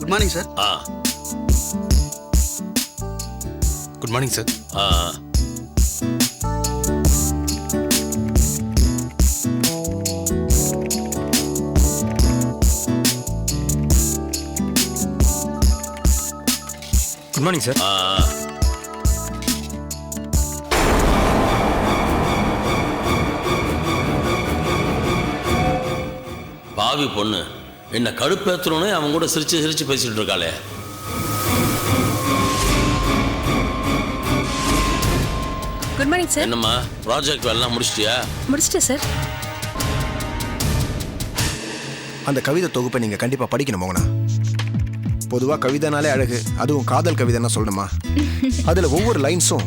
Good morning sir ஆ. Good morning sir ஆ. Good morning sir ஆ. பாவி பொண்ணு. என்ன கடுப்பேத்துறோன்னே அவன் கூட சிரிச்சு சிரிச்சு பேசிட்டு இருக்காளே. குட் மார்னிங் சார் என்னம்மா ப்ராஜெக்ட் வேலைலாம் முடிச்சிட்டியா? முடிச்சிட்டேன் சார் அந்த கவிதை தொகுப்பை நீங்க கண்டிப்பா படிக்கணும் மோகனா. பொதுவா கவிதைனாலே அழகு. அதுவும் காதல் கவிதைன்னா சொல்லணுமா? அதுல ஒவ்வொரு லைன்ஸும்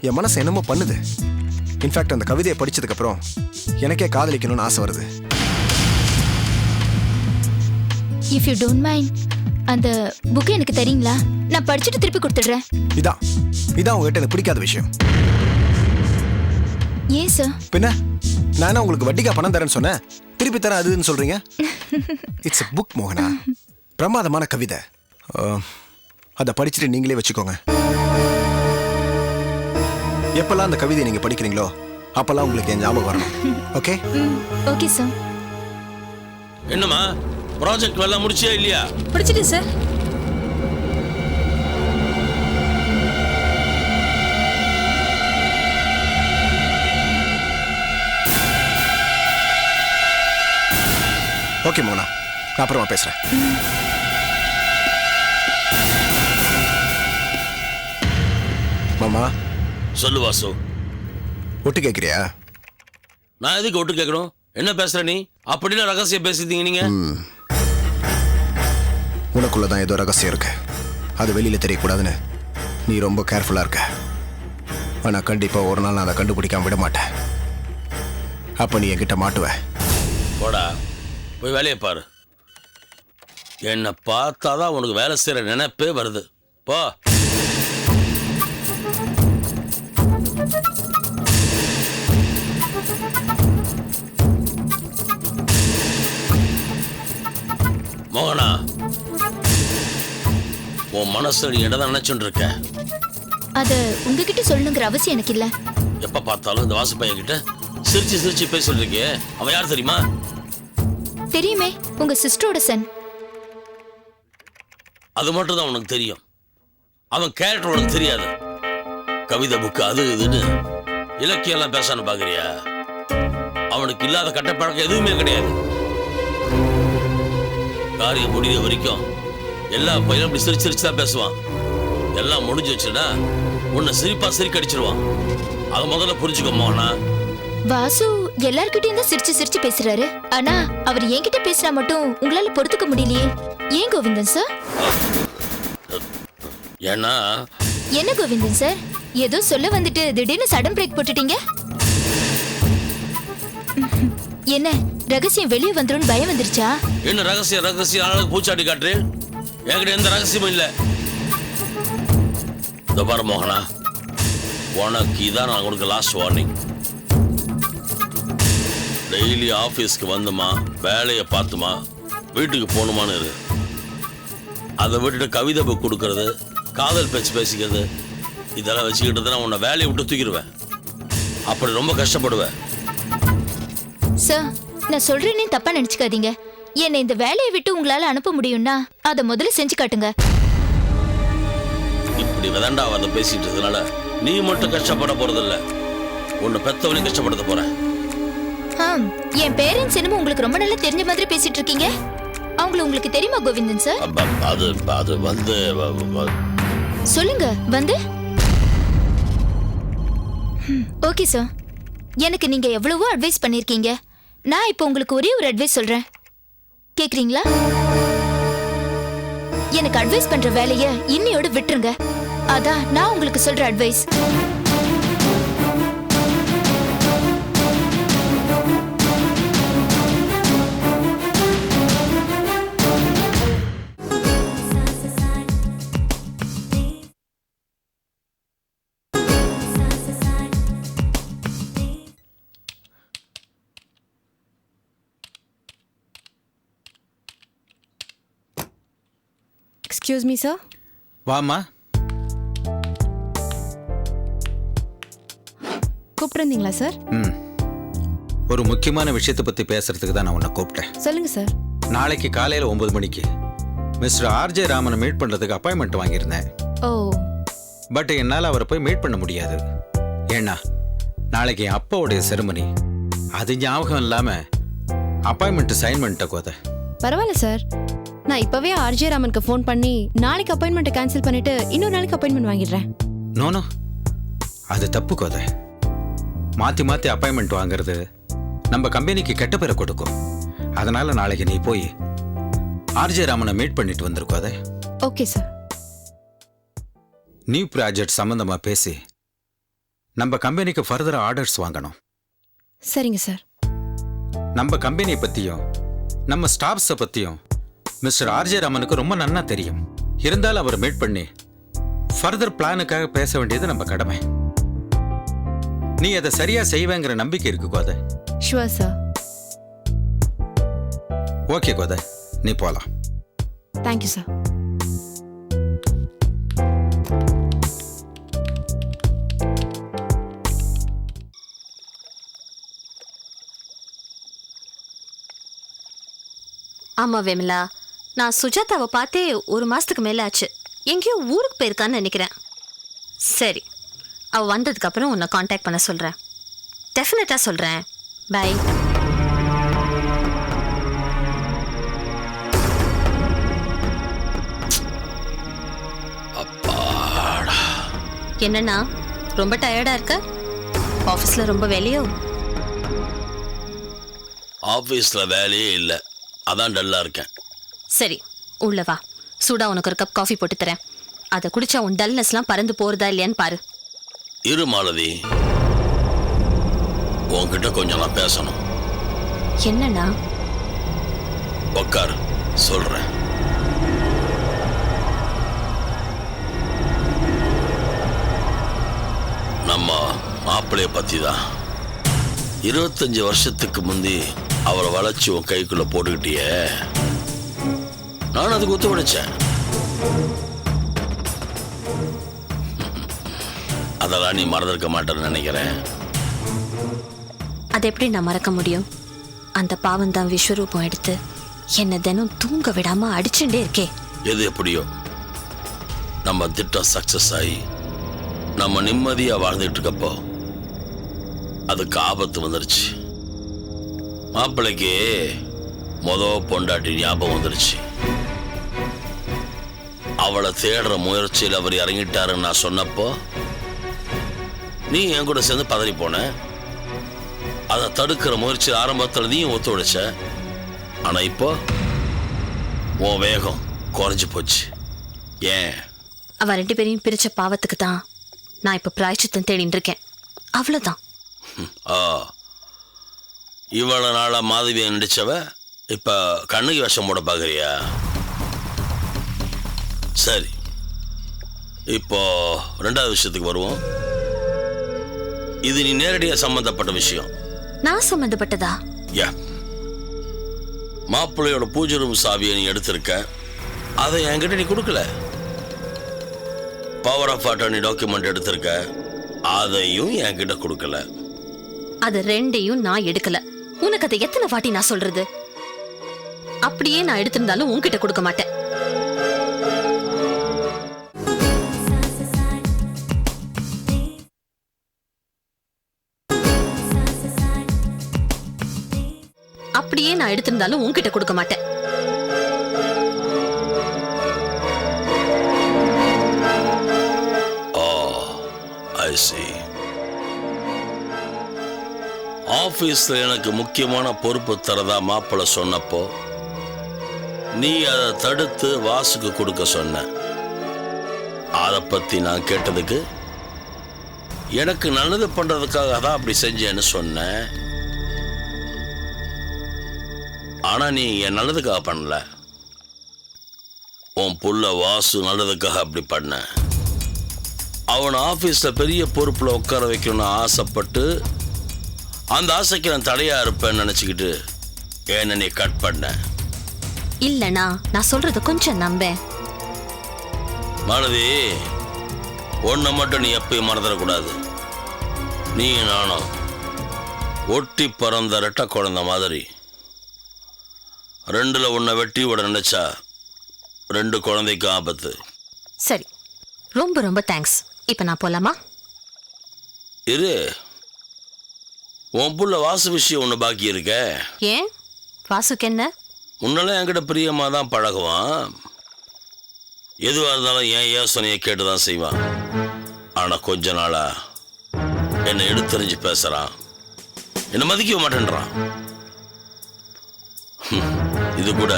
என் மனசு என்னமோ பண்ணுது. இன்ஃபேக்ட் அந்த கவிதையை படிச்சதுக்கு அப்புறம் எனக்கே காதலிக்கணும்னு ஆசை வருது. இஃப் யூ டோன்ட் மைண்ட் அந்த புக் எனக்கு தரீங்களா? நான் படிச்சுட்டு திருப்பி கொடுத்துடுறேன். இதான். இதான் உங்ககிட்ட எனக்கு பிடிக்காத விஷயம். ஏன் சார் பின்ன? நானே உங்களுக்கு வட்டிக்கா பணம் தரேன்னு சொன்னேன். திருப்பி தரேன் அதுன்னு சொல்றீங்க? இட்ஸ் புக் மோகனா. பிரமாதமான கவிதை. அதை படிச்சுட்டு நீங்களே வச்சுக்கோங்க. எப்பெல்லாம் அந்த கவிதையை நீங்க படிக்கிறீங்களோ அப்பெல்லாம் உங்களுக்கு என் ஞாபகம் வரணும். ஓகே ஓகே சார் என்னம்மா? ப்ராஜெக்ட் வேலை முடிச்சியா இல்லையா? முடிச்சிட்டேன் சார். ஓகே மோகனா. நான் அப்புறமா பேசுறேன். மாமா. சொல்லு வாசு. ஒட்டு கேட்குறியா நான் எதுக்கு ஒட்டு கேட்கணும்? என்ன பேசுற நீ? அப்படின்னு ரகசியம் பேசிட்டீங்க நீங்க. உனக்குள்ள தான் ஏதோ ரகசியம் இருக்கு. அது வெளியில் தெரியக்கூடாதுன்னு நீ ரொம்ப கேர்ஃபுல்லாக இருக்க. ஆனால் கண்டிப்பாக ஒரு நாள் நான் அதை கண்டுபிடிக்காம விட மாட்டேன். அப்போ நீ என்கிட்ட மாட்டுவ. போடா போய் வேலையை பாரு. என்னை பார்த்தா தான் உனக்கு வேலை செய்கிற நினைப்பே வருது. போ. மோகனா உன் மனசுல நீ என்னதான் நினைச்சுட்டு இருக்க அதை உங்ககிட்ட சொல்லணுங்கிற அவசியம் எனக்கு இல்ல எப்ப பார்த்தாலும் இந்த வாசு பையன் கிட்ட சிரிச்சு சிரிச்சு பேசிட்டு இருக்கே அவன் யார் தெரியுமா? தெரியுமே உங்க சிஸ்டரோட சன். அது மட்டும் தான் உனக்கு தெரியும். அவன் கேரக்டர் உனக்கு தெரியாது. கவிதை புக்கு அது இதுன்னு இலக்கியம் எல்லாம் பேசான்னு பாக்குறியா? அவனுக்கு இல்லாத கட்டப்பழக்கம் எதுவுமே கிடையாது. காரியம் முடிகிற வரைக்கும் எல்லா பையனும் இப்படி சிரிச்சு சிரிச்சு தான் பேசுவான். எல்லாம் முடிஞ்சு வச்சுன்னா உன்னை சிரிப்பா சிரிக்கடிச்சிருவான் அதை முதல்ல புரிஞ்சுக்கோ மோகனா. வாசு எல்லார்கிட்டயும் தான் சிரிச்சு சிரிச்சு பேசுறாரு. ஆனா அவர் என்கிட்ட பேசினா மட்டும் உங்களால பொறுத்துக்க முடியலையே. ஏன் கோவிந்தன் சார் ஏன்னா என்ன கோவிந்தன் சார் ஏதோ சொல்ல வந்துட்டு திடீர்னு சடன் பிரேக் போட்டுட்டீங்க? என்ன ரகசியம் வெளியே வந்துரும் பயம் வந்துருச்சா? என்ன ரகசியம் ரகசியம் பூச்சாட்டி காட்டுறேன் என்கிட்ட எந்த ரகசியமும் இல்லை. இந்த பாரு மோகனா உனக்கு இதான் நான் கொடுக்க லாஸ்ட் வார்னிங் டெய்லி ஆஃபீஸ்க்கு வந்துமா வேலையை பார்த்துமா வீட்டுக்கு போகணுமான்னு இரு. அதை விட்டுட்டு கவிதை புக் கொடுக்கறது காதல் பேச்சு பேசிக்கிறது இதெல்லாம் வச்சுக்கிட்டு நான் உன்னை வேலையை விட்டு தூக்கிடுவேன். அப்படி ரொம்ப கஷ்டப்படுவேன். சார் நான் சொல்கிறேன்னு தப்பாக நினச்சிக்காதீங்க. என்னை இந்த வேலையை விட்டு உங்களால அனுப்ப முடியும்னா அதை முதல்ல செஞ்சு காட்டுங்க. இப்படி விதண்டாவாத பேசிட்டு இருந்ததுனால நீ மட்டும் கஷ்டப்பட போறதில்ல. உன்னை பெத்தவனையும் கஷ்டப்படுத்த போற ஆம் என் பேரண்ட்ஸ் என்னமோ உங்களுக்கு ரொம்ப நல்லா தெரிஞ்ச மாதிரி பேசிட்டு இருக்கீங்க. அவங்கள உங்களுக்கு தெரியுமா கோவிந்தன் சார் அப்ப அது அது வந்து சொல்லுங்க வந்து. ஓகே சார் எனக்கு நீங்க எவ்வளவோ அட்வைஸ் பண்ணிருக்கீங்க. நான் இப்போ உங்களுக்கு ஒரே ஒரு அட்வைஸ் சொல்றேன். கேக்குறீங்களா? எனக்கு அட்வைஸ் பண்ற வேலைய இன்னையோட விட்டுருங்க. அதான் நான் உங்களுக்கு சொல்ற அட்வைஸ் எக்ஸ்கியூஸ் மீ சார் வாம்மா. கூப்பிட்டுருந்தீங்களா சார் ம். ஒரு முக்கியமான விஷயத்தை பற்றி பேசுறதுக்கு தான் நான் உன்னை கூப்பிட்டேன். சொல்லுங்க சார் நாளைக்கு காலையில் ஒன்பது மணிக்கு மிஸ்டர் ஆர்ஜே ராமனை மீட் பண்ணுறதுக்கு அப்பாயின்மெண்ட் வாங்கியிருந்தேன். ஓ. பட் என்னால் அவரை போய் மீட் பண்ண முடியாது. ஏன்னா நாளைக்கு என் அப்பாவுடைய செருமனி அது ஞாபகம் இல்லாமல் அப்பாயின்மெண்ட் சைன் பண்ணிட்ட கோதை. பரவாயில்ல சார் நான் இப்பவே ஆர்ஜே ராமனுக்கு ஃபோன் பண்ணி நாளைக்கு அப்பாயின்மெண்ட்டை கேன்சல் பண்ணிட்டு இன்னொரு நாளைக்கு அப்பாயின்மெண்ட் வாங்கிடுறேன். நோனோ அது தப்பு கோதை. மாற்றி மாற்றி அப்பாயின்மெண்ட் வாங்குறது நம்ம கம்பெனிக்கு கெட்ட பேரை கொடுக்கும். அதனால நாளைக்கு நீ போய் ஆர்ஜே ராமனை மீட் பண்ணிட்டு வந்திருக்கோதே ஓகே சார் நியூ ப்ராஜெக்ட் சம்மந்தமாக பேசி நம்ம கம்பெனிக்கு ஃபர்தர் ஆர்டர்ஸ் வாங்கணும். சரிங்க சார் நம்ம கம்பெனியை பற்றியும் நம்ம ஸ்டாஃப்ஸை பற்றியும் மிஸ்டர் ஆர்ஜே ராமனுக்கு ரொம்ப நன்னா தெரியும். இருந்தாலும் அவரை மீட் பண்ணி ஃபர்தர் பிளானுக்காக பேச வேண்டியது நம்ம கடமை. நீ அதை சரியா செய்வேங்கிற நம்பிக்கை இருக்கு Kothai. Sure sir okay Kothai. நீ போகலாம் தேங்க்யூ சார் ஆமா விமலா. நான் சுஜாதாவை பார்த்தே ஒரு மாசத்துக்கு மேல ஆச்சு. எங்கேயோ ஊருக்கு போயிருக்கான்னு நினைக்கிறேன். சரி அவ வந்ததுக்கு அப்புறம் உன்னை காண்டாக்ட் பண்ண சொல்றேன். டெஃபினட்டா சொல்றேன். பை அப்பாடா. என்னண்ணா ரொம்ப டயர்டா இருக்க? ஆஃபீஸ்ல ரொம்ப வேலையோ? ஆஃபீஸில் வேலையே இல்லை. அதான் டல்லாக இருக்கேன். சரி உள்ள வா. சூடா உனக்கு ஒரு கப் காஃபி போட்டு தரேன். அதை குடிச்சா உன் டல்னஸ்லாம் பறந்து போறதா இல்லையான்னு பாரு. இரு மாலதி. உன்கிட்ட கொஞ்சம் நான் பேசணும். என்னண்ணா? உக்கார் சொல்கிறேன் நம்ம மாப்பிள்ளைய பற்றி தான் இருபத்தஞ்சி வருஷத்துக்கு முந்தி அவரை வளைச்சி உன் கைக்குள்ளே போட்டுக்கிட்டியே. நான் அதுக்கு ஒத்துழைச்சேன் அதெல்லாம் நீ மறந்திருக்க மாட்டேன்னு நினைக்கிறேன். அதை எப்படி நான் மறக்க முடியும்? அந்த பாவம் தான் விஸ்வரூபம் எடுத்து என்னை தினம் தூங்க விடாம அடிச்சுட்டே இருக்கே. எது எப்படியோ? நம்ம திட்டம் சக்சஸ் ஆகி நம்ம நிம்மதியா வாழ்ந்துட்டு இருக்கப்போ அதுக்கு ஆபத்து வந்துருச்சு. மாப்பிள்ளைக்கு மொத பொண்டாட்டி ஞாபகம் வந்துருச்சு. அவளை தேடுற முயற்சியில் அவர் இறங்கிட்டாருன்னு நான் சொன்னப்போ நீ என் கூட சேர்ந்து பதறி போன. அதை தடுக்கிற முயற்சி ஆரம்பத்தில் நீயும் ஒத்துழைச்ச. ஆனா இப்போ உன் வேகம் குறைஞ்சு போச்சு. ஏன்? அவ ரெண்டு பேரையும் பிரிச்ச பாவத்துக்கு தான் நான் இப்ப பிராய்ச்சித்தம் தேடிட்டு இருக்கேன். அவ்வளவுதான். ஆ. இவ்வளவு நாளா மாதவியை நடிச்சவ இப்ப கண்ணுக்கு விஷம் போட பார்க்கறியா சரி. இப்போ ரெண்டாவது விஷயத்துக்கு வருவோம். இது நீ நேரடியா சம்பந்தப்பட்ட விஷயம். நான் சம்மந்தப்பட்டதா யா. மாப்பிள்ளையோட பூஜை ரூம் சாவியை நீ எடுத்திருக்க. அதை என்கிட்ட நீ கொடுக்கல. பவர் ஆஃப் அட்டர்னி டாக்குமெண்ட் எடுத்திருக்க. அதையும் என்கிட்ட கொடுக்கல. அது ரெண்டையும் நான் எடுக்கல. உனக்கு அதை எத்தனை வாட்டி நான் சொல்றது? அப்படியே நான் எடுத்திருந்தாலும் உன்கிட்ட கொடுக்க மாட்டேன். அப்படியே நான் எடுத்திருந்தாலும் உன்கிட்ட கொடுக்க மாட்டேன். ஓ ஐ ஆஃபீஸில் எனக்கு முக்கியமான பொறுப்பு தரதா மாப்பிள்ளை சொன்னப்போ நீ அதை தடுத்து வாசுக்கு கொடுக்க சொன்ன. அதை பற்றி நான் கேட்டதுக்கு எனக்கு நல்லது பண்ணுறதுக்காக தான் அப்படி செஞ்சேன்னு சொன்னேன் ஆனால் நீ என் நல்லதுக்காக பண்ணல. உன் புள்ள வாசு நல்லதுக்காக அப்படி பண்ண. அவன் ஆஃபீஸில் பெரிய பொறுப்பில் உட்கார வைக்கணும்னு ஆசைப்பட்டு அந்த ஆசைக்கு நான் தடையாக இருப்பேன்னு நினச்சிக்கிட்டு ஏன்னு நீ கட் பண்ணேன் இல்லனா நான் சொல்றத கொஞ்சம் நம்பேன் மாலதி ஒன்றை மட்டும் நீ எப்பயும் மறந்துடக்கூடாது. நீ நானும் ஒட்டி பறந்த ரெட்ட குழந்தை மாதிரி. ரெண்டுல உன்னை வெட்டி விட நினைச்சா ரெண்டு குழந்தைக்கு ஆபத்து. சரி ரொம்ப ரொம்ப தேங்க்ஸ் இப்போ நான் போலாமா? இரு. உன் புள்ள வாசு விஷயம் ஒன்று பாக்கி இருக்க. ஏன்? வாசுக்கு என்ன? முன்னெல்லாம் என்கிட்ட பிரியமாக தான் பழகுவான். எதுவாக இருந்தாலும் என் யோசனையை கேட்டு தான் செய்வான். ஆனால் கொஞ்ச நாளா என்னை எடுத்தறிஞ்சு பேசுகிறான் என்னை மதிக்க மாட்டேன்றான். இது கூட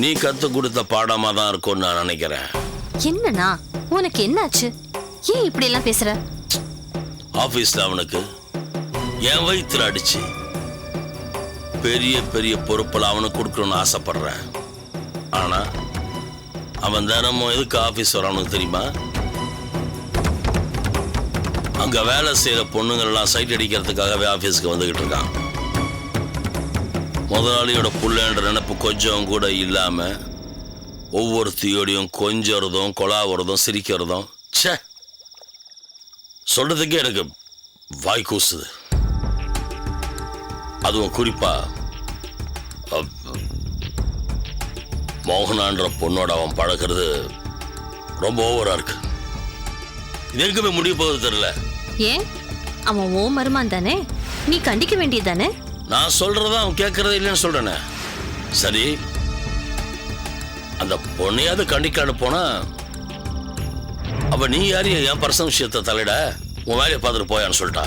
நீ கற்றுக் கொடுத்த பாடமாக தான் இருக்கும்னு நான் நினைக்கிறேன். என்னண்ணா உனக்கு என்னாச்சு? ஏன் இப்படி எல்லாம் பேசுற? ஆஃபீஸில் அவனுக்கு என் வயிற்றுல அடிச்சு பெரிய பெரிய பொறுப்பில் அவனுக்கு கொடுக்கணும்னு ஆசைப்படுறேன். ஆனா அவன் தினமும் எதுக்கு ஆஃபீஸ் வரானுக்கு தெரியுமா? அங்க வேலை செய்யற பொண்ணுங்கள்லாம் சைட் அடிக்கிறதுக்காகவே ஆஃபீஸுக்கு வந்துகிட்டு இருக்கான். முதலாளியோட புள்ளன்ற நினைப்பு கொஞ்சம் கூட இல்லாம ஒவ்வொருத்தியோடையும் கொஞ்சறதும் கொலாவுறதும் சிரிக்கிறதும் ச்சே! சொல்றதுக்கே எனக்கு வாய் கூசுது. அதுவும் குறிப்பா மோகனான்ற பொண்ணோட அவன் பழகிறது ரொம்ப ஓவரா இருக்கு. இது முடிய போகுது தெரியல. ஏன்? அவன் ஓ மருமான் தானே? நீ கண்டிக்க வேண்டியதானே நான் சொல்றத அவன் கேட்கறது இல்லைன்னு சொல்றேனே. சரி அந்த பொண்ணையாவது கண்டிக்காடு போனா அவ நீ யாரையும் என் பர்சனல் விஷயத்தை தலையிட உன் வேலையை பார்த்துட்டு போயான்னு சொல்லிட்டா.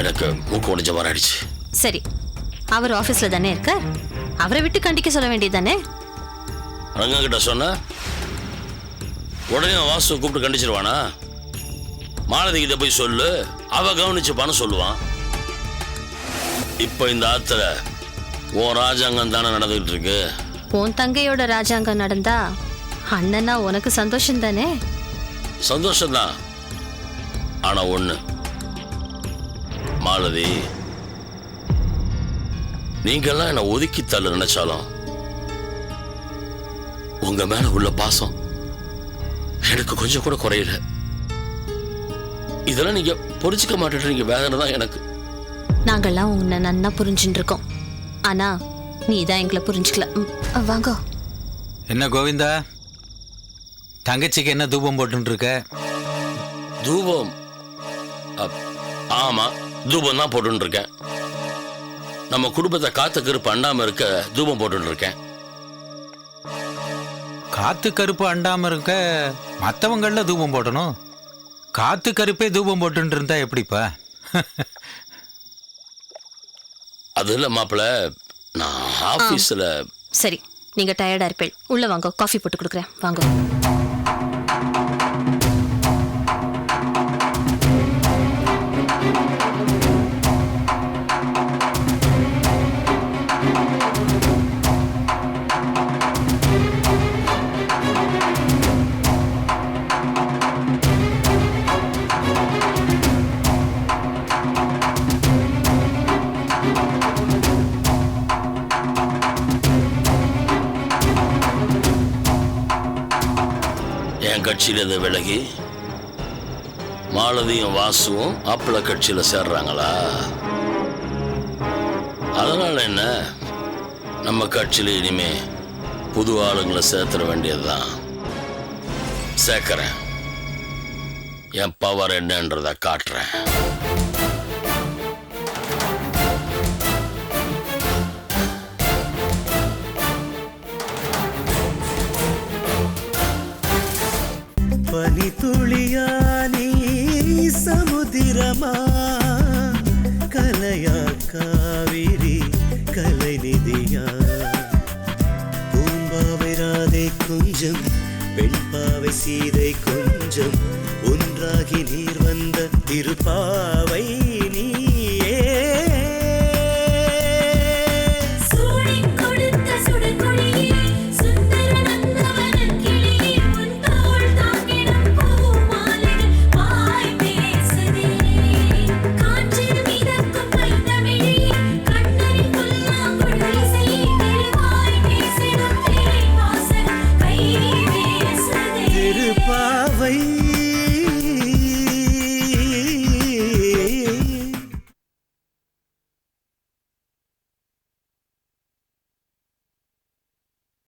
எனக்கு மூக்கு உடைஞ்ச மாதிரி ஆயிடுச்சு. சரி. அவர் ஆபீஸ்ல தானே இருக்கார்? அவரை விட்டு கண்டிக்க சொல்ல வேண்டியதானே ரங்க கிட்ட சொன்ன உடனே வாசு கூப்பிட்டு கண்டிச்சிருவானா? மாலதி கிட்ட போய் சொல்லு. அவ கவனிச்சுப்பான்னு சொல்லுவான். இப்போ இந்த ஆத்துல உன் ராஜாங்கம் தானே நடந்துகிட்டு இருக்கு? உன் தங்கையோட ராஜாங்கம் நடந்தா அண்ணனா உனக்கு சந்தோஷம் தானே சந்தோஷம்தான். ஆனா ஒண்ணு மாலதி நீங்கெல்லாம் என்னை ஒதுக்கி தள்ள நினைச்சாலும் உங்க மேல உள்ள பாசம் எனக்கு கொஞ்சம் கூட குறையல. இதெல்லாம் நீங்க புரிஞ்சுக்க மாட்டேன்றீங்க வேதனை தான் எனக்கு. நாங்கெல்லாம் உன்னை நன்னா புரிஞ்சுட்டு இருக்கோம். ஆனா நீ தான் எங்களை புரிஞ்சுக்கல. ம், வாங்க. என்ன கோவிந்தா? தங்கச்சிக்கு என்ன தூபம் போட்டுன்னு இருக்க? தூபம்? அப், ஆமா. தூபம் தான் போட்டுன்னு இருக்கேன் நம்ம குடும்பத்தை காத்த கருப்பு அண்டாம இருக்க தூபம் போட்டுன்னு இருக்கேன் காத்து கருப்பு அண்டாம இருக்க மற்றவங்கள தூபம் போடணும் காத்து கருப்பே தூபம் போட்டுன்னு இருந்தா எப்படிப்பா? அது இல்லை மாப்பிள்ள நான் ஆஃபீஸில் சரி நீங்க டயர்டா இருப்பேள். உள்ள வாங்க காஃபி போட்டு கொடுக்குறேன். வாங்க. கட்சியிலேருந்து விலகி மாலதியும் வாசுவும் மாப்பிள்ளை கட்சியில் சேர்றாங்களா? அதனால் என்ன? நம்ம கட்சியில் இனிமே புது ஆளுங்களை சேர்த்துட வேண்டியதுதான். சேர்க்கிறேன். என் பவர் என்னன்றதை காட்டுறேன். பனித்துளியா நீ சமுதிரமா? கலையா காவிரி கலைநிதியா? பூம்பாவை ராதை கொஞ்சம் வெண்பாவை சீதை கொஞ்சம் ஒன்றாகி நீர் வந்த திருப்பாவை